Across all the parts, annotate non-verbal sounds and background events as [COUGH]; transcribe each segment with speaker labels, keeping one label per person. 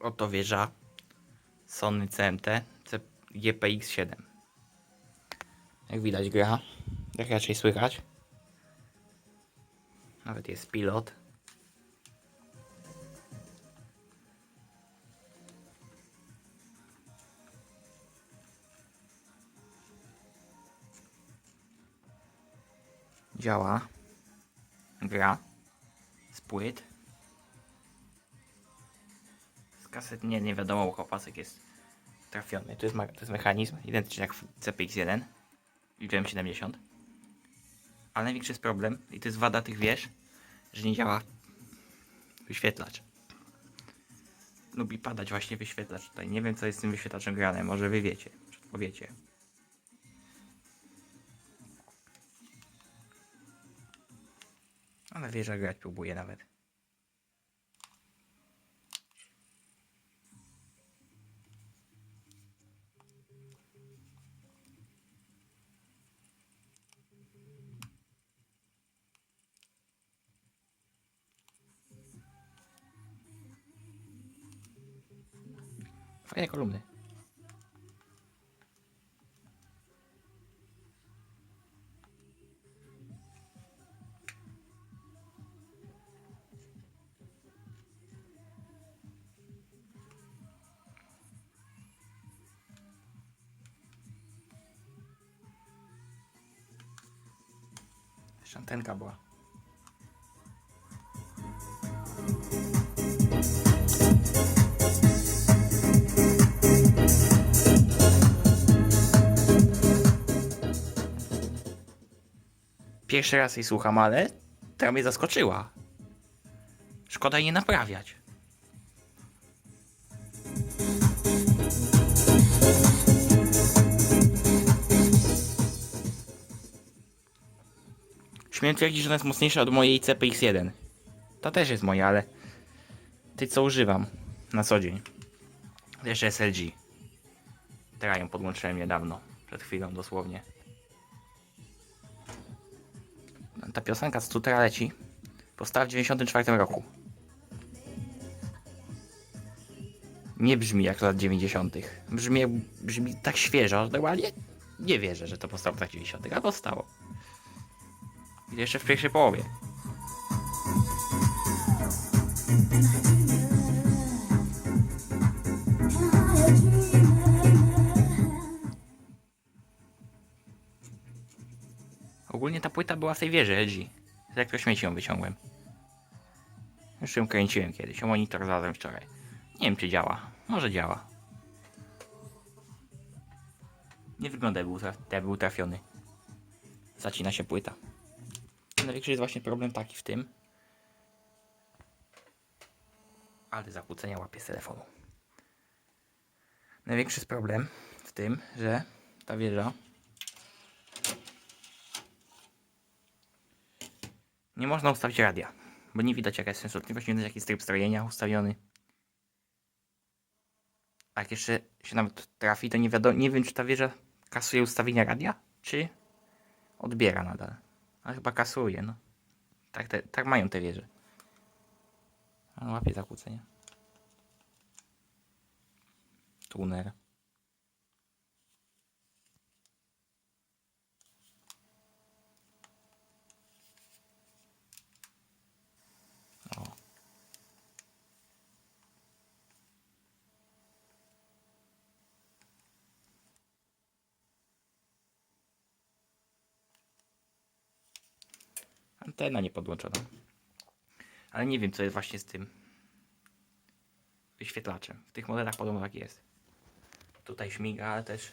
Speaker 1: Oto wieża Sony CMT C- GPX7. Jak widać gra, jak raczej słychać. Nawet jest pilot. Działa. Gra. Z płyt. Kaset nie, nie wiadomo, bo opasek jest trafiony. To jest, to jest mechanizm, identyczny jak w CPX1 i w M70. Ale największy jest problem, i to jest wada tych wież, że nie działa wyświetlacz. Lubi padać właśnie wyświetlacz tutaj. Nie wiem co jest z tym wyświetlaczem grane, może wy wiecie, powiecie. Ale wieża grać próbuje nawet. Fajne kolumny. Jeszcze antenka była. Pierwszy raz jej słucham, ale ta mnie zaskoczyła. Szkoda jej naprawiać. Śmiem twierdzić, że ona jest mocniejsza od mojej CPX-1. To też jest moja, ale tej co używam na co dzień. Jeszcze jest LG. Teraz ją podłączyłem niedawno, przed chwilą dosłownie. Ta piosenka z tutaj leci. Powstała w 94 roku. Nie brzmi jak lat 90. Brzmi, brzmi tak świeżo, że normalnie nie wierzę, że to powstało w latach 90. A powstało. I jeszcze w pierwszej połowie. Ogólnie ta płyta była w tej wieży LG. Z elektrośmieci ją wyciągłem. Już ją kręciłem kiedyś. O monitor znalazłem wczoraj. Nie wiem czy działa. Może działa. Nie wygląda jakby był, traf- był trafiony. Zacina się płyta. Największy jest właśnie problem taki w tym. Ale zakłócenia łapie z telefonu. Największy jest problem w tym, że ta wieża Nie można ustawić radia, bo nie widać jaka jest częstotliwość, nie widać jaki jest tryb strojenia ustawiony. A jak jeszcze się nawet trafi, to nie wiadomo, nie wiem czy ta wieża kasuje ustawienia radia, czy odbiera nadal. Ale chyba kasuje, no. Tak, te, tak mają te wieże. A łapie zakłócenia. Tuner. Antena nie podłączona. Ale nie wiem, co jest właśnie z tym wyświetlaczem. W tych modelach podobno tak jest. Tutaj śmiga, ale też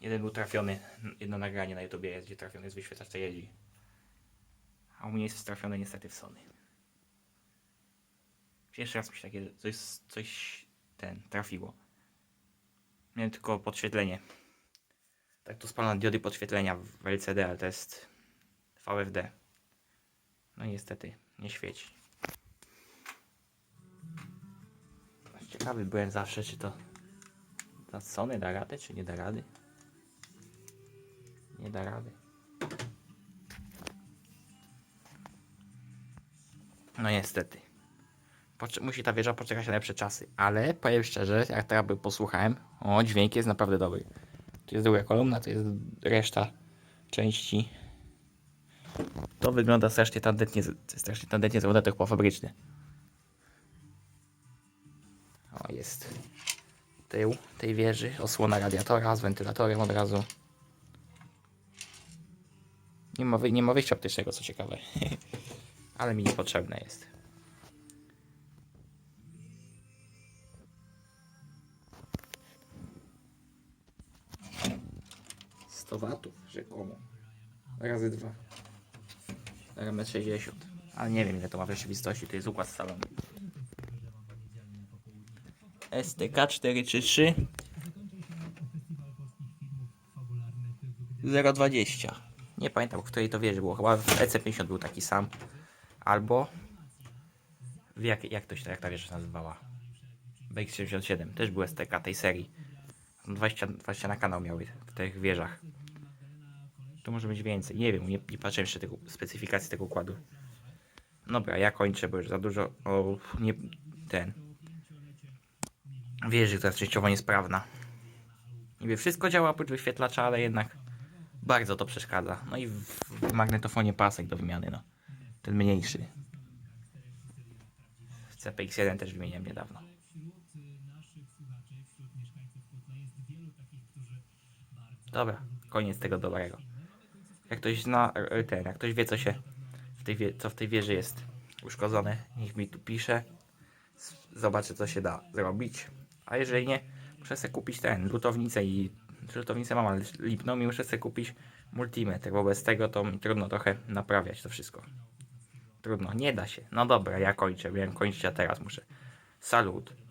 Speaker 1: jeden był trafiony. Jedno nagranie na YouTubie jest, gdzie trafiony jest wyświetlacz tej LG. A u mnie jest trafiony niestety w Sony. Pierwszy raz mi się takie coś, coś ten trafiło. Miałem tylko podświetlenie. Tak tu spalone diody podświetlenia w LCD, ale to jest VFD. No niestety nie świeci. Ciekawy byłem zawsze, czy to ta Sony da radę, czy nie da rady. Nie da rady. No niestety. Pocze- musi ta wieża poczekać na lepsze czasy. Ale powiem szczerze, jak teraz by posłuchałem, o, dźwięk jest naprawdę dobry. Tu jest druga kolumna, tu jest reszta części. To wygląda strasznie tandetnie, strasznie tandetnie zrobione, tak po fabrycznie. O, jest tył tej wieży, osłona radiatora z wentylatorem od razu. Nie ma, nie ma wyjścia optycznego, co ciekawe. [LAUGHS] Ale mi niepotrzebne jest. Sto watów rzekomo. Razy dwa. RMS 60. Ale nie wiem ile to ma w rzeczywistości, to jest układ scalony. STK 433 020 Nie pamiętam, w której to wieży było. Chyba w EC50 był taki sam. Albo w jak, jak, to się, jak ta wieża nazywała? BX77 też był STK tej serii. 20, 20 na kanał miały w tych wieżach. To może być więcej. Nie wiem, nie, nie patrzyłem jeszcze tego specyfikacji tego układu. Dobra, ja kończę, bo już za dużo. O, nie ten. Wieży, która jest częściowo niesprawna. Niby wszystko działa oprócz wyświetlacza, ale jednak bardzo to przeszkadza. No i w, w magnetofonie pasek do wymiany, no. Ten mniejszy. W CPX1 też wymieniłem niedawno. Dobra, koniec tego dobrego. Jak ktoś zna e, ten, jak ktoś wie co się w tej, co w tej wieży jest uszkodzone, niech mi tu pisze. Zobaczę co się da zrobić. A jeżeli nie, muszę sobie kupić ten, lutownicę i lutownicę mam, ale lipną i muszę sobie kupić multimetr, bo bez tego to trudno trochę naprawiać to wszystko. Trudno, nie da się. No dobra, ja kończę, wiem kończyć, a teraz muszę. Salut.